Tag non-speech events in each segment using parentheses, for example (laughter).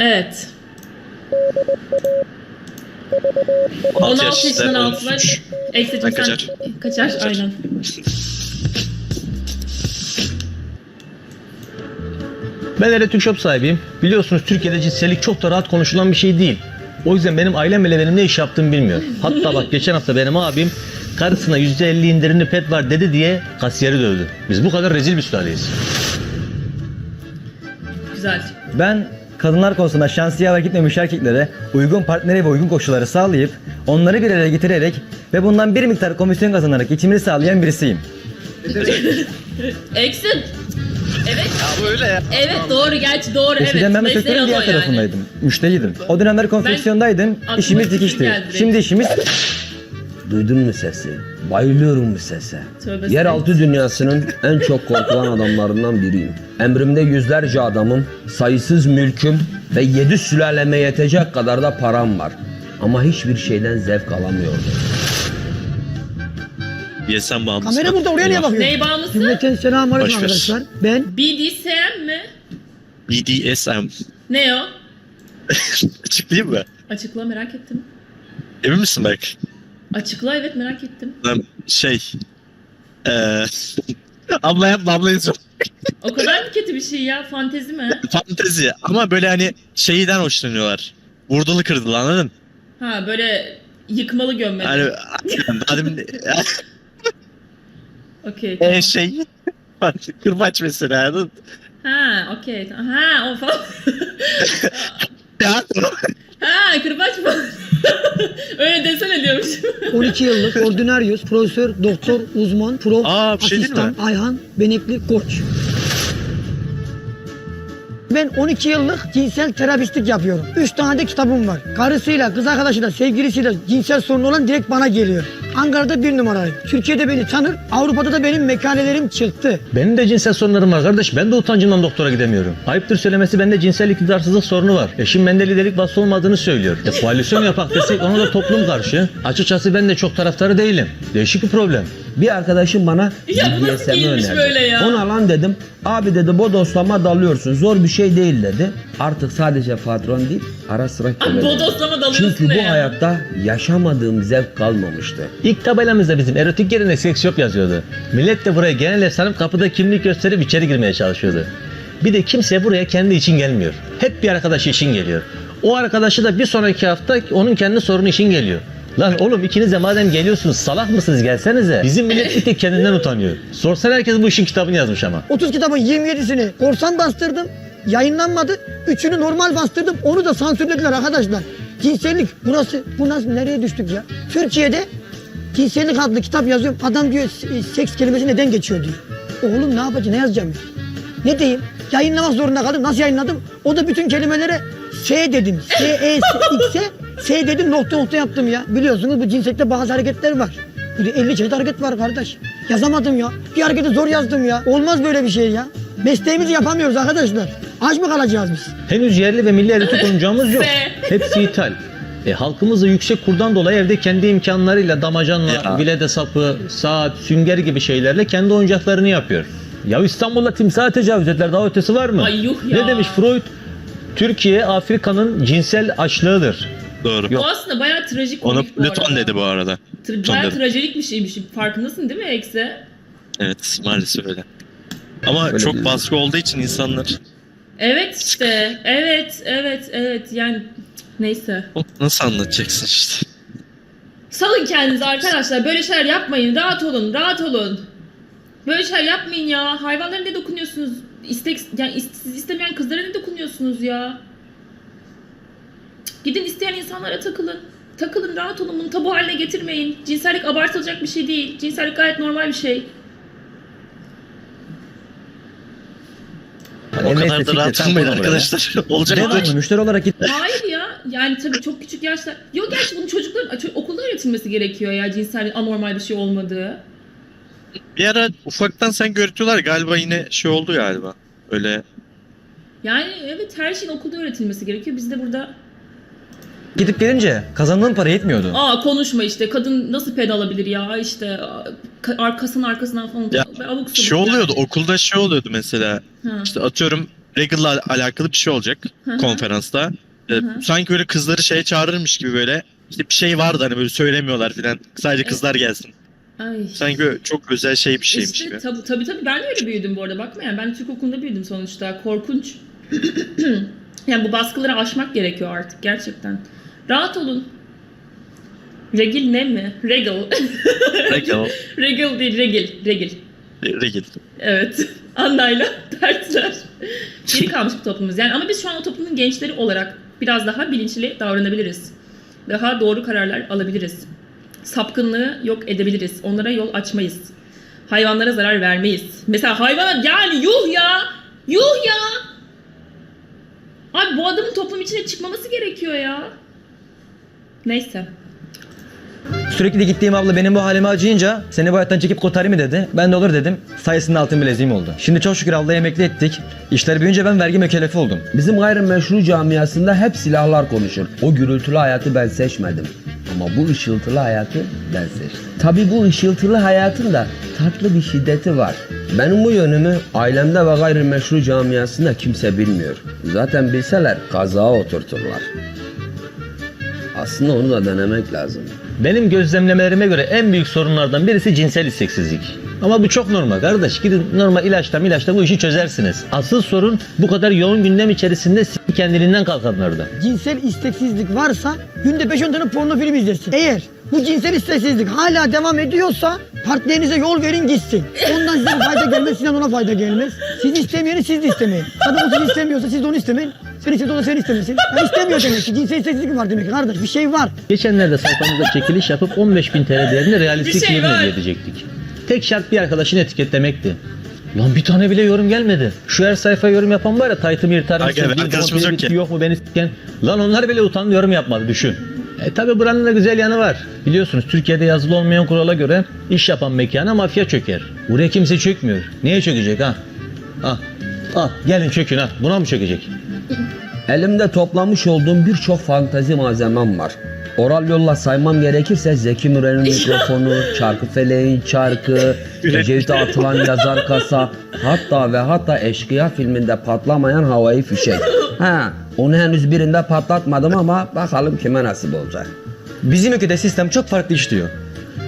Evet. 16 16 yaşında yaşından altılar. olmuş. Eksicim sen kaçar. kaçar. Kaçar. Aynen. Ben Eretük Shop sahibiyim. Biliyorsunuz Türkiye'de cinsellik çok da rahat konuşulan bir şey değil. O yüzden benim ailem bile benim ne iş yaptığımı bilmiyor. Hatta bak geçen hafta benim abim karısına %50 indirimli pet var dedi diye kasiyeri dövdü. Biz bu kadar rezil bir sülaleyiz. Güzel. Ben kadınlar konusunda şanslıya ve gitmemiş erkeklere uygun partneri ve uygun koşulları sağlayıp onları bir araya getirerek ve bundan bir miktar komisyon kazanarak geçimini sağlayan birisiyim. (laughs) Exit. Evet. Ya böyle ya. Evet doğru gerçi doğru Eskiden evet. ben Mesleğin sektörün o diğer yani. tarafındaydım. Müşteriydim. O dönemler konfeksiyondaydım. İşimiz dikişti. Şimdi işimiz Duydun mu sesi? Bayılıyorum bu sese. Tövbe Yeraltı dünyasının en çok korkulan adamlarından biriyim. Emrimde yüzlerce adamım, sayısız mülküm ve yedi sülaleme yetecek kadar da param var. Ama hiçbir şeyden zevk alamıyordum. BSM bağımlısı. Kamera burada oraya niye bakıyor? Ney bağımlısı? Cümleten selamun aleyküm Boş ver. arkadaşlar. Ben BDSM mi? BDSM. Ne o? (laughs) Açıklayayım mı? Açıkla merak ettim. Emin misin bak? Açıkla evet merak ettim. Lan şey... Eee... (laughs) abla yapma abla yazıyor. O kadar mı kötü bir şey ya? Fantezi mi? (laughs) Fantezi ama böyle hani şeyden hoşlanıyorlar. Vurdulu kırdılı anladın? Ha böyle yıkmalı gömmeli. Hani demin (laughs) Okey. tamam. e, şey kırbaç mesela anladın? Ha okey. Ha o falan. Ya, ha kırbaç mı? (laughs) Öyle desene diyormuşum. (laughs) 12 yıllık ordinaryus, profesör, doktor, uzman, prof, Aa, bir şey değil asistan, mi? Ayhan, Benekli, koç. Ben 12 yıllık cinsel terapistlik yapıyorum. 3 tane de kitabım var. Karısıyla, kız arkadaşıyla, sevgilisiyle cinsel sorunu olan direkt bana geliyor. Ankara'da bir numarayım. Türkiye'de beni tanır, Avrupa'da da benim mekanelerim çıktı. Benim de cinsel sorunlarım var kardeş. Ben de utancımdan doktora gidemiyorum. Ayıptır söylemesi bende cinsel iktidarsızlık sorunu var. Eşim bende liderlik vasfı olmadığını söylüyor. E koalisyon yapak desek ona da toplum karşı. Açıkçası ben de çok taraftarı değilim. Değişik bir problem. Bir arkadaşım bana Ya bu nasıl BDSM'i giyinmiş önerdi. böyle ya? Ona lan dedim. Abi dedi bodoslama dalıyorsun. Zor bir şey değil dedi. Artık sadece patron değil ara sıra köle. Bodoslama dalıyorsun Çünkü ne bu ya? hayatta yaşamadığım zevk kalmamıştı. İlk tabelamızda bizim erotik yerine seks shop yazıyordu. Millet de buraya genel ev sanıp kapıda kimlik gösterip içeri girmeye çalışıyordu. Bir de kimse buraya kendi için gelmiyor. Hep bir arkadaşı için geliyor. O arkadaşı da bir sonraki hafta onun kendi sorunu için geliyor. Lan oğlum ikiniz de madem geliyorsunuz salak mısınız gelsenize. Bizim millet bir tek kendinden utanıyor. Sorsan herkes bu işin kitabını yazmış ama. 30 kitabın 27'sini korsan bastırdım. Yayınlanmadı. Üçünü normal bastırdım. Onu da sansürlediler arkadaşlar. Cinsellik burası. Bu nasıl nereye düştük ya? Türkiye'de cinsellik adlı kitap yazıyorum. Adam diyor "S- seks kelimesi neden geçiyor diyor. Oğlum ne yapacağım ne yazacağım ya? Ne diyeyim? Yayınlamak zorunda kaldım. Nasıl yayınladım? O da bütün kelimelere S dedim. S, E, S, X'e S dedim nokta nokta yaptım ya. Biliyorsunuz bu cinsellikte bazı hareketler var. De 50 çeşit hareket var kardeş. Yazamadım ya. Bir hareketi zor yazdım ya. Olmaz böyle bir şey ya. Mesleğimizi yapamıyoruz arkadaşlar. Aç mı kalacağız biz? Henüz yerli ve milli erotik (laughs) oyuncağımız yok. Hepsi ithal. E, halkımız da yüksek kurdan dolayı evde kendi imkanlarıyla damacanla, Ya. vilede sapı, saat, sünger gibi şeylerle kendi oyuncaklarını yapıyor. Ya İstanbul'da timsaha tecavüz ettiler daha ötesi var mı? Ay yuh ya. Ne demiş Freud? Türkiye Afrika'nın cinsel açlığıdır. Doğru. Bu aslında bayağı trajik Onu bu Plüton dedi bu arada. Tra- bayağı dedi. trajedik bir şeymiş. Farkındasın değil mi Ekse? Evet maalesef öyle. Ama Öyle çok baskı olduğu için insanlar Evet işte. Evet, evet, evet. Yani neyse. nasıl anlatacaksın işte. Salın kendinizi arkadaşlar. Böyle şeyler yapmayın. Rahat olun, rahat olun. Böyle şeyler yapmayın ya. Hayvanlara ne dokunuyorsunuz? İstek, yani siz istemeyen kızlara ne dokunuyorsunuz ya? Gidin isteyen insanlara takılın. Takılın, rahat olun. Bunu tabu haline getirmeyin. Cinsellik abartılacak bir şey değil. Cinsellik gayet normal bir şey. Hani O kadar da rahat olmayın arkadaşlar. (laughs) Olacak Devamlı müşteri olarak git. Hayır ya. Yani tabii çok küçük yaşta. Yok gerçi bunun çocukların ço- okulda öğretilmesi gerekiyor ya cinsel anormal bir şey olmadığı. Bir ara ufaktan sen görüntüler galiba yine şey oldu galiba. Öyle Yani evet her şeyin okulda öğretilmesi gerekiyor. Biz de burada Gidip gelince kazandığım para yetmiyordu. aa konuşma işte kadın nasıl ped alabilir ya işte ka- arkasının arkasından falan. Ya, sabuk şey yani. oluyordu okulda şey oluyordu mesela Ha. işte atıyorum Regal'la alakalı bir şey olacak konferansta. Ee, sanki böyle kızları şeye çağırırmış gibi böyle işte bir şey vardı hani böyle söylemiyorlar filan. Sadece kızlar gelsin. Ay. Sanki böyle çok özel şey bir şeymiş İşte gibi. tabii tabii tabii ben de öyle büyüdüm bu arada bakma yani ben Türk okulunda büyüdüm sonuçta korkunç. (clears throat) yani bu baskıları aşmak gerekiyor artık gerçekten. Rahat olun. Regil ne mi? Regal. (laughs) Regal, Regal değil regil. Regil. Regal. Evet. (laughs) Anna'yla dertler. Geri (laughs) kalmış bir toplumuz. Yani ama biz şu an o toplumun gençleri olarak biraz daha bilinçli davranabiliriz. Daha doğru kararlar alabiliriz. Sapkınlığı yok edebiliriz. Onlara yol açmayız. Hayvanlara zarar vermeyiz. Mesela hayvana yani yuh ya! Yuh ya! Abi bu adamın toplum içine çıkmaması gerekiyor ya. Neyse. Sürekli gittiğim abla benim bu halime acıyınca seni bu hayattan çekip kurtarayım mı dedi. Ben de olur dedim. Sayesinde altın bileziğim oldu. Şimdi çok şükür ablayı emekli ettik. İşler büyüyünce ben vergi mükellefi oldum. Bizim gayrimeşru camiasında hep silahlar konuşur. O gürültülü hayatı ben seçmedim. Ama bu ışıltılı hayatı ben seçtim. Tabi bu ışıltılı hayatın da tatlı bir şiddeti var. Benim bu yönümü ailemde ve gayrimeşru camiasında kimse bilmiyor. Zaten bilseler kazağa oturturlar. Aslında onu da denemek lazım. Benim gözlemlemelerime göre en büyük sorunlardan birisi cinsel isteksizlik. Ama bu çok normal kardeş. Gidin normal ilaçla ilaçla bu işi çözersiniz. Asıl sorun bu kadar yoğun gündem içerisinde s- kendiliğinden kalkanlarda. Cinsel isteksizlik varsa günde 5-10 tane porno film izlesin. Eğer bu cinsel isteksizlik hala devam ediyorsa partnerinize yol verin gitsin. Ondan size bir fayda gelmez, sizden ona fayda gelmez. Siz istemeyeni siz de istemeyin. Kadın o sizi istemiyorsa siz de onu istemeyin. Sen istediğin o da seni istemesin. Ya istemiyor demek ki. Cinsel isteksizlik var demek ki kardeş. Bir şey var. Geçenlerde sayfamızda çekiliş yapıp 15.000 TL değerinde realistik Bir şey var. hediye edecektik. Tek şart bir arkadaşını etiketlemekti. Lan bir tane bile yorum gelmedi. Şu her sayfa yorum yapan var ya taytımı sevdiğim arkadaşımız kontrolü yok ki. mu beni siken. Lan onlar bile utandı yorum yapmadı düşün. E tabi buranın da güzel yanı var. Biliyorsunuz Türkiye'de yazılı olmayan kurala göre iş yapan mekana mafya çöker. Buraya kimse çökmüyor. Niye çökecek ha? Ah, ah gelin çökün ha. Buna mı çökecek? Elimde toplamış olduğum birçok fantazi malzemem var. Oral yolla saymam gerekirse Zeki Müren'in mikrofonu, Çarkıfeleğin çarkı, Ecevit'e (laughs) atılan yazar kasa, hatta ve hatta Eşkıya filminde patlamayan havai fişek. (laughs) Ha, onu henüz birinde patlatmadım ama bakalım kime nasip olacak. Bizim ülkede sistem çok farklı işliyor.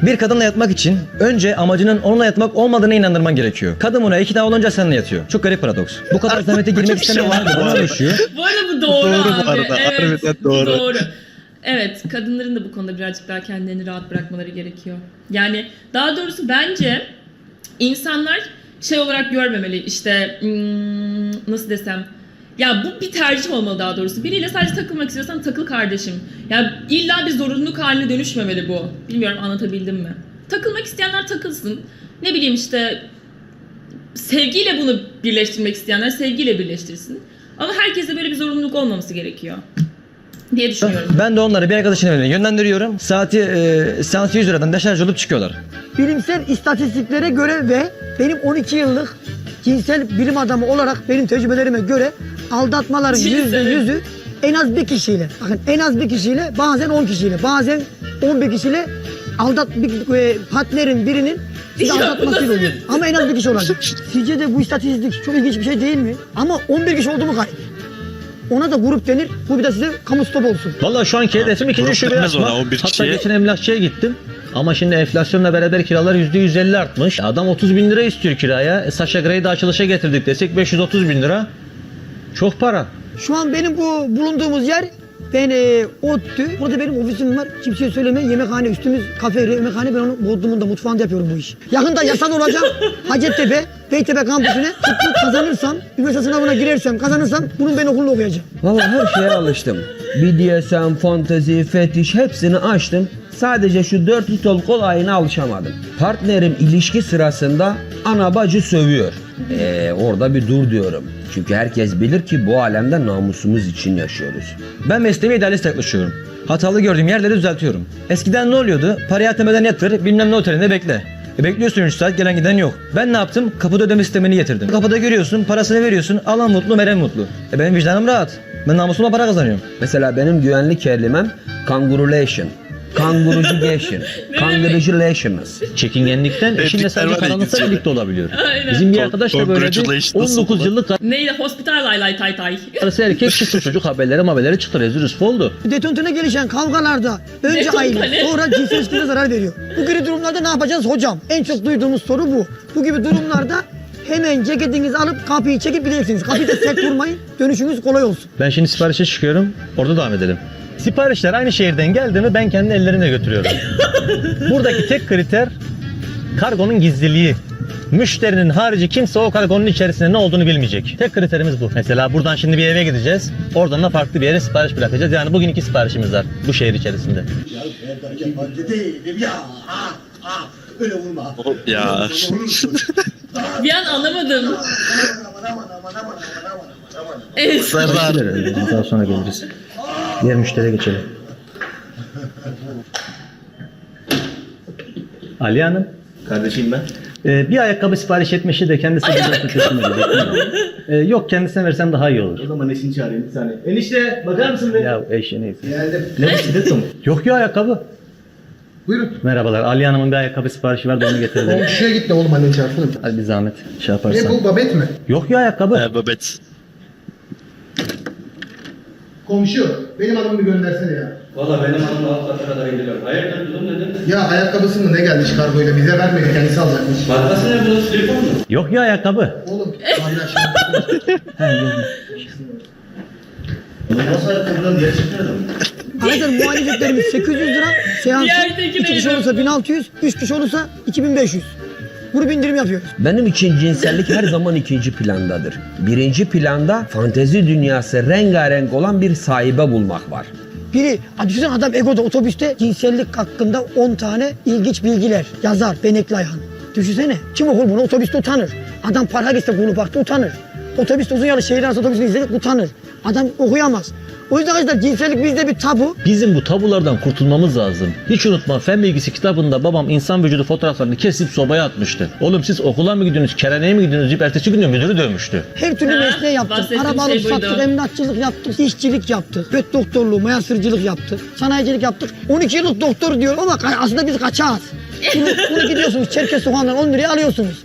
Bir kadınla yatmak için önce amacının onunla yatmak olmadığını inandırman gerekiyor. Kadın buna ikna olunca seninle yatıyor. Çok garip paradoks. Bu kadar zahmete girmek istemeyenler var buna arada. düşüyor. Bu arada bu doğru, Doğru bu abi. arada, Evet, harbiden bu doğru. doğru. Evet, kadınların da bu konuda birazcık daha kendilerini rahat bırakmaları gerekiyor. Yani daha doğrusu bence insanlar şey olarak görmemeli işte hmm, nasıl desem ya bu bir tercih olmalı daha doğrusu. Biriyle sadece takılmak istiyorsan takıl kardeşim. Ya illa bir zorunluluk haline dönüşmemeli bu. Bilmiyorum anlatabildim mi? Takılmak isteyenler takılsın. Ne bileyim işte sevgiyle bunu birleştirmek isteyenler sevgiyle birleştirsin. Ama herkese böyle bir zorunluluk olmaması gerekiyor diye düşünüyorum. Ben de onları bir arkadaşın evine yönlendiriyorum. Saati e, seansı 100 liradan deşarj olup çıkıyorlar. Bilimsel istatistiklere göre ve benim 12 yıllık cinsel bilim adamı olarak benim tecrübelerime göre aldatmaların yüzde yüzü en az bir kişiyle. Bakın en az bir kişiyle bazen 10 kişiyle bazen 11 kişiyle aldat bir e, partnerin birinin sizi aldatmasıyla oluyor. bir- Ama en az bir kişi olacak. Sizce de bu istatistik çok ilginç bir şey değil mi? Ama 11 kişi oldu mu kayıp? Ona da grup denir. Bu bir de size kamu stop olsun. Vallahi şu anki hedefim ikinci şube açmak. ona, 11 Hatta kişiye. geçen emlakçıya gittim. Ama şimdi enflasyonla beraber kiralar %150 artmış. Adam 30 bin lira istiyor kiraya. E, Sasha Grey'i de açılışa getirdik desek 530 bin lira. Çok para. Şu an benim bu bulunduğumuz yer ben e, ODTÜ. Burada benim ofisim var. Kimseye söylemeyin. Yemekhane üstümüz kafe, yemekhane. Ben onu Bodrum'un mutfağında yapıyorum bu iş. Yakında yasal olacak. (laughs) Hacettepe, Beytepe kampüsüne tıpkı kazanırsam, üniversite sınavına girersem, kazanırsam bunun ben okulunu okuyacağım. Vallahi her şeye alıştım. BDSM, fantezi, fetiş hepsini açtım. Sadece şu dört tol kolayına alışamadım. Partnerim ilişki sırasında ana bacı sövüyor. Ee, orada bir dur diyorum. Çünkü herkes bilir ki bu alemde namusumuz için yaşıyoruz. Ben mesleğime idealist yaklaşıyorum. Hatalı gördüğüm yerleri düzeltiyorum. Eskiden ne oluyordu? Parayı atamadan yatır, bilmem ne otelinde bekle. E bekliyorsun 3 saat gelen giden yok. Ben ne yaptım? Kapıda ödeme sistemini getirdim. Kapıda görüyorsun, parasını veriyorsun, alan mutlu, veren mutlu. E benim vicdanım rahat. Ben namusuma para kazanıyorum. Mesela benim güvenlik kelimem kangurulation. Kanguruculation. Kanguruculations. Çekingenlikten eşinle sadece karanlıkta birlikte olabiliyor. Aynen. Bizim bir arkadaş da böyleydi. congratulations 19 oldu. yıllık Neydi? Hospital lay lay tay tay. karısı erkek (laughs) çıktı çocuk haberleri haberleri çıktı rezil rüsva oldu. Detontuna gelişen kavgalarda önce aile sonra cinsel ilişkilere zarar veriyor. Bu gibi durumlarda ne yapacağız hocam? En çok duyduğumuz soru bu. Bu gibi durumlarda hemen ceketinizi alıp kapıyı çekip gideceksiniz. Kapıyı da sert vurmayın. Dönüşünüz kolay olsun. Ben şimdi siparişe çıkıyorum. Orada devam edelim. Siparişler aynı şehirden geldi mi ben kendi ellerimle götürüyorum. Buradaki tek kriter kargonun gizliliği. Müşterinin harici kimse o kargonun içerisinde ne olduğunu bilmeyecek. Tek kriterimiz bu. Mesela buradan şimdi bir eve gideceğiz. Oradan da farklı bir yere sipariş bırakacağız. Yani bugün iki siparişimiz var bu şehir içerisinde. yabancı değilim ya. Ha, ha. Öyle vurma. Hop ya. Bir an anlamadım. Serdar. Daha sonra geliriz. Diğer müşteriye geçelim. Ali Hanım. Kardeşim ben. Ee, bir ayakkabı sipariş etmişi de kendisi edecek. Ee, yok kendisine versem daha iyi olur. O zaman eşini çağırayım bir saniye. Enişte bakar mısın be? Ya eşi neyse. Geldim. Ne bisiklet mi? Yok ya ayakkabı. Buyurun. Merhabalar. Ali Hanım'ın bir ayakkabı siparişi var da onu getirelim. Komşuya git de oğlum annen çarpsın. Hadi bir zahmet şey Ne yaparsan. bu babet mi? Yok ya ayakkabı. Ee, Babet. Komşu benim adamı bir göndersene ya. Valla benim hanım alt kata kadar gidiyorum. Hayırdır durum nedir? Ya ayakkabısı mı ne gelmiş kargoyla bize vermedi kendisi alacakmış. Markası ne bu? Telefon mu? Yok ya ayakkabı. Oğlum paylaş. Nasıl ayakkabıdan diğer çıkmıyor mu? Arkadaşlar muayene ücretlerimiz 800 lira. Seansı Yerdeki 2 kişi olursa 1600, 3 kişi olursa 2500. Grup indirim yapıyoruz. Benim için cinsellik her zaman ikinci plandadır. Birinci planda fantezi dünyası rengarenk olan bir sahibe bulmak var. Biri, düşünsene adam Ego'da otobüste cinsellik hakkında 10 tane ilginç bilgiler yazar Benekli Ayhan. Düşünsene kim okur bunu otobüste utanır. Adam parka gitse bunu baktı utanır. Otobüste uzun yolu şehir arası otobüsünü izledik utanır. Adam okuyamaz. O yüzden arkadaşlar cinsellik bizde bir tabu. Bizim bu tabulardan kurtulmamız lazım. Hiç unutma fen bilgisi kitabında babam insan vücudu fotoğraflarını kesip sobaya atmıştı. Oğlum siz okula mı gidiyorsunuz, keraneye mi gidiyorsunuz deyip ertesi gün müdürü dövmüştü. Her türlü mesleği yaptık. bahsettiğim Araba şey alıp buydu. sattık, emlakçılık yaptık, işçilik yaptık, göt doktorluğu, mayasırcılık yaptık, sanayicilik yaptık. 12 yıllık doktor diyor ama ka- aslında biz kaçağız. (laughs) Bunu, bunu gidiyorsunuz Çerkez sokağından 10 liraya alıyorsunuz.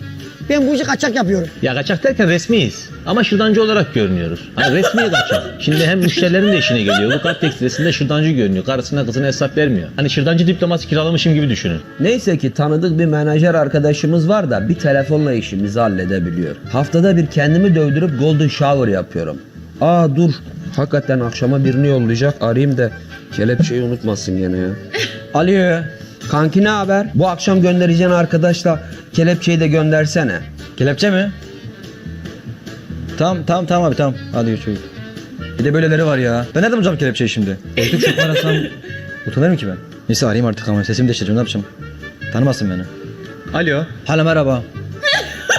Ben bu işi kaçak yapıyorum. Ya kaçak derken resmiyiz. Ama şırdancı olarak görünüyoruz. Hani resmi kaçak. Şimdi hem müşterilerin de işine geliyor. Bu kart tekstilesinde şırdancı görünüyor. Karısına kızına hesap vermiyor. Hani şırdancı diploması kiralamışım gibi düşünün. Neyse ki tanıdık bir menajer arkadaşımız var da bir telefonla işimizi halledebiliyor. Haftada bir kendimi dövdürüp golden shower yapıyorum. Aa dur. Hakikaten akşama birini yollayacak. Arayayım da kelepçeyi unutmasın gene ya. Alo. Kanki ne haber? Bu akşam göndereceğin arkadaşla kelepçeyi de göndersene. Kelepçe mi? Tamam tamam tamam abi tamam. Hadi geç çocuk. Bir de böyleleri var ya. Ben nereden bulacağım kelepçeyi şimdi? Elektrik şoku arasam (laughs) utanırım ki ben. Neyse arayayım artık ama sesimi değiştireceğim ne yapacağım? Tanımazsın beni. Alo. Hala merhaba.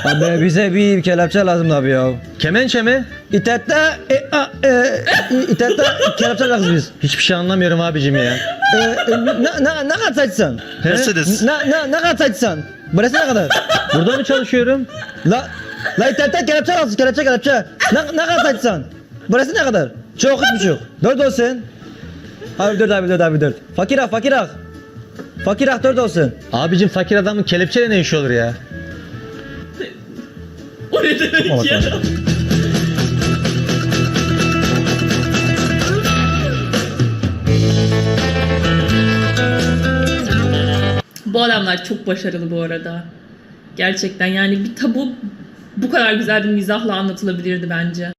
Abi bize bir kelepçe lazım abi ya. Kemençe mi? İtette e, a, e, İtette kelepçe lazım biz. Hiçbir şey anlamıyorum abicim ya. E, e, ne, ne, ne kadar saçsan? He? Mercedes. Ne, ne, ne kadar saçsan? Burası ne kadar? Burada mı çalışıyorum? La, la internette kelepçe lazım, kelepçe kelepçe. Ne, ne kadar saçsan? Burası ne kadar? Çok buçuk. Dört olsun. Abi dört abi dört abi dört. Fakir ah fakir ah. Fakir ah dört olsun. Abicim fakir adamın kelepçeyle ne işi olur ya? O ne demek ya? Bu adamlar çok başarılı bu arada. Gerçekten yani bir tabu bu kadar güzel bir mizahla anlatılabilirdi bence.